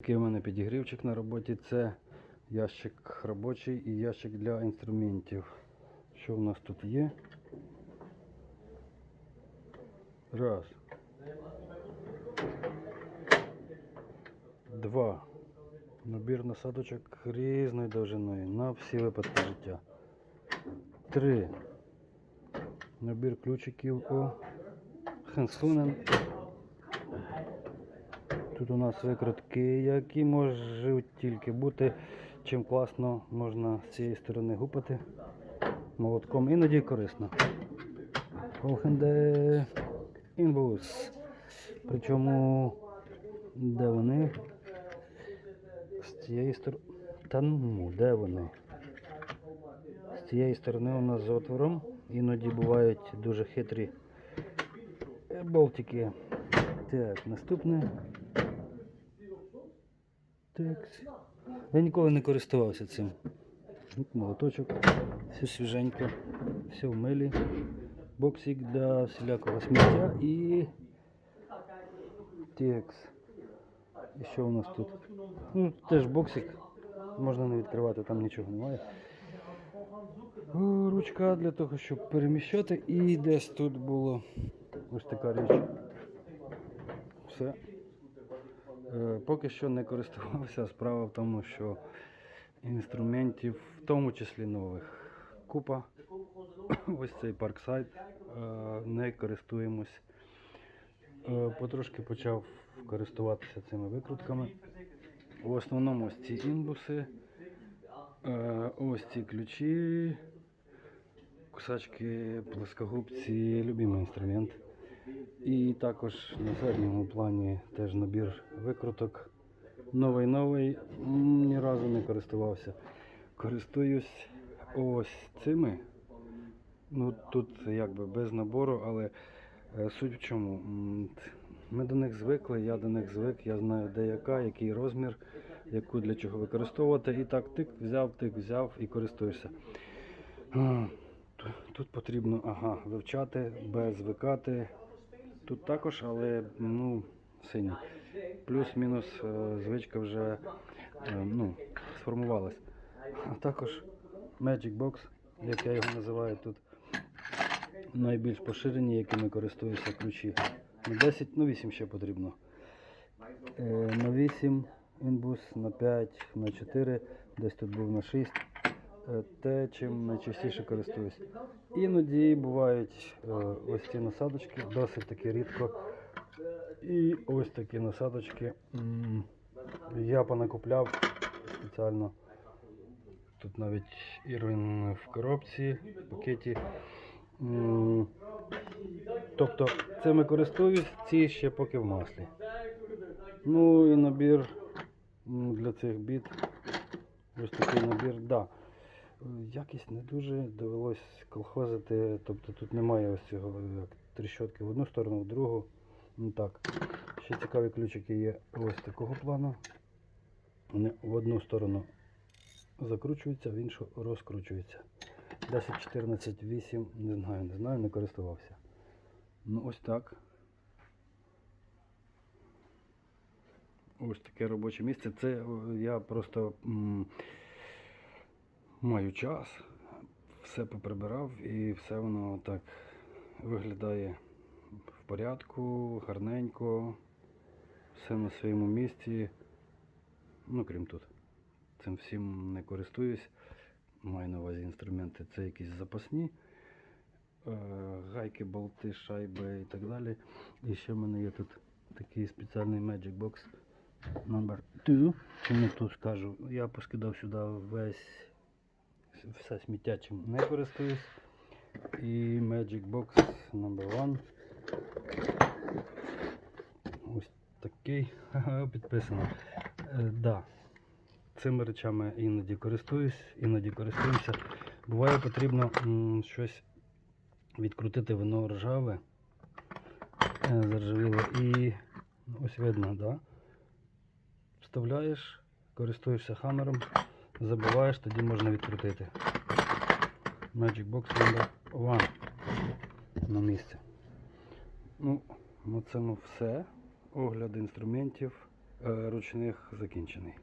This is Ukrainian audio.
Такий у мене підігрівчик на роботі. Це ящик робочий і ящик для інструментів. Що в нас тут є? Раз. Два. Набір насадочок різної довжиною на всі випадки життя. Три. Набір ключиків у Хенсунен. Тут у нас викрутки, які можуть тільки бути. Чим класно можна з цієї сторони гупати молотком. Іноді корисно. Холхенде інбус. Причому де вони? З цієї сторони. Та ну, де вони? З цієї сторони у нас з отвором. Іноді бувають дуже хитрі е, болтики. Так, наступне. Так. Я ніколи не користувався цим. От молоточок, все свіженько, все в милі. Боксик для всілякого сміття і текс. І що у нас тут? Ну, теж боксик. Можна не відкривати, там нічого немає. Ручка для того, щоб переміщати. І десь тут було ось така річ. Все. Е, Поки що не користувався. Справа в тому, що інструментів, в тому числі нових, купа. Ось цей парксайд. е, Не користуємось. Е, Потрошки почав користуватися цими викрутками. В основному ось ці інбуси, ось ці ключі, кусачки, плоскогубці, любимий інструмент. І також на задньому плані теж набір викруток. Новий новий, ні разу не користувався. Користуюсь ось цими. Ну тут якби без набору, але е, суть в чому. Ми до них звикли, я до них звик, я знаю де яка, який розмір, яку для чого використовувати. І так тик взяв, тик взяв і користуєшся. Тут потрібно ага, вивчати, без звикати. Тут також, але ну, синій. Плюс-мінус е, звичка вже е, ну, сформувалась. А також Magic Box, як я його називаю тут. Найбільш поширені, якими користуюся ключі. На 10, ну 8 ще потрібно. Е, на 8 інбус, на 5, на 4, десь тут був на 6. Е, те, чим найчастіше користуюсь. Іноді бувають е, ось ці насадочки, досить таки рідко. І ось такі насадочки. Я понакупляв спеціально. Тут навіть Ірвін в коробці, в пакеті. Тобто цими користуюсь, ці ще поки в маслі. Ну і набір для цих біт. Ось такий набір, да. Якість не дуже довелось колхозити, тобто тут немає ось цього як тріщотки в одну сторону, в другу. Ну так. Ще цікаві ключики є ось такого плану. Вони в одну сторону закручуються, в іншу розкручуються. 10, 14, 8, не знаю, не знаю, не користувався. Ну ось так. Ось таке робоче місце. Це я просто маю час, все поприбирав і все воно так виглядає в порядку, гарненько, все на своєму місці. Ну, крім тут. Цим всім не користуюсь. Маю на увазі інструменти. Це якісь запасні. е, Гайки, болти, шайби і так далі. І ще в мене є тут такий спеціальний Magic Box номер 2. Чому тут скажу? Я поскидав сюди весь все сміття, чим не користуюсь. І Magic Box номер 1. Ось такий. Підписано. Е, да. Цими речами іноді користуюсь, іноді користуюся. Буває потрібно щось відкрутити воно ржаве, е, заржавіло. І ось видно, да? Вставляєш, користуєшся хамером, забиваєш, тоді можна відкрутити. Magic Box number 1 на місці. Ну, на цьому все. Огляд інструментів. е, ручних закінчений.